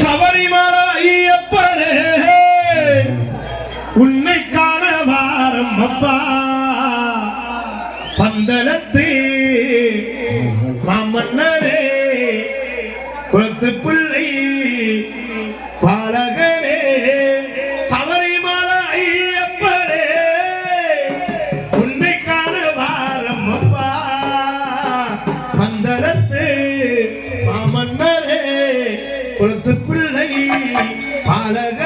சபரிமலை ஐயப்பனே. உன்னை காண வாரம் அப்பா. பந்தளத்து மாமன்னரே. குளத்து பிள்ளை பாலா அழக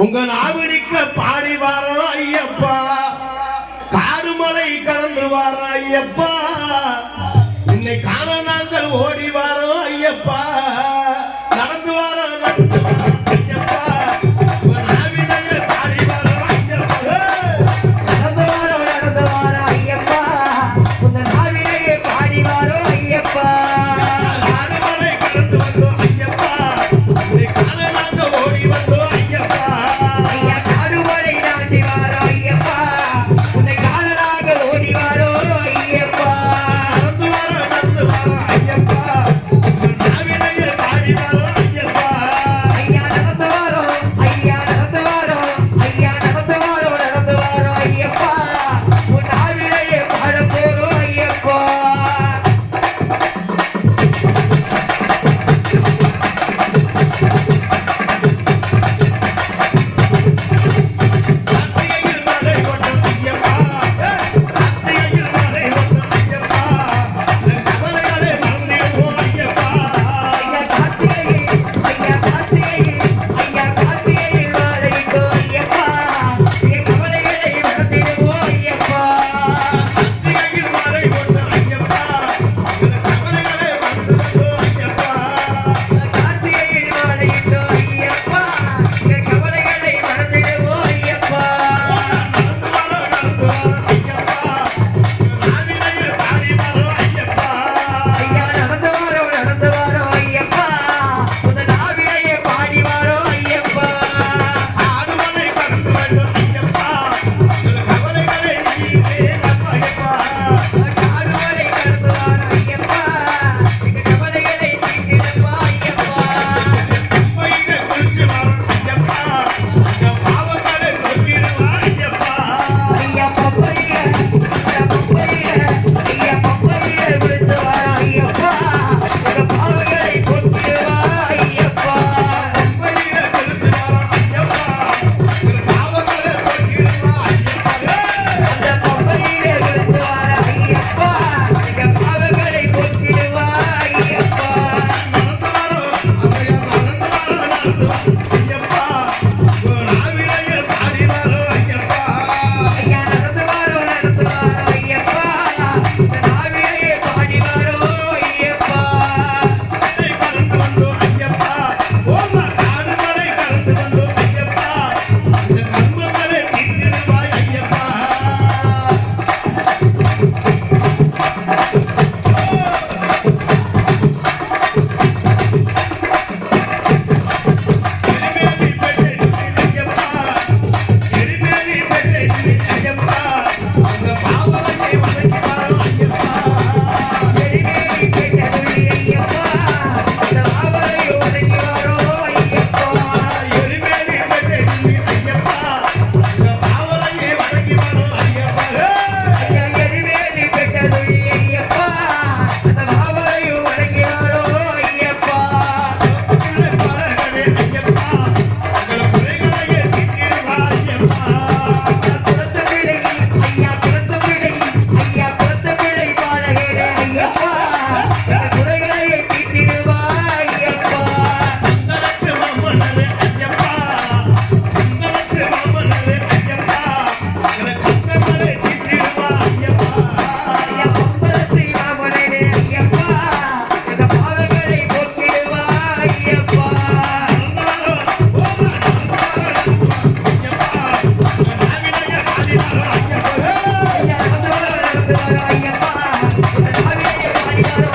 உங்கள் நாவிடிக்க பாடி வாரோ ஐயப்பா. காடுமலை கடந்து வாரோ ஐயப்பா. என்னை காண நாங்கள் ஓடி வாரோ ஐயப்பா.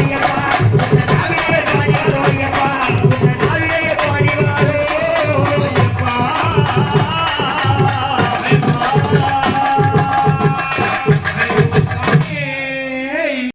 ஐயா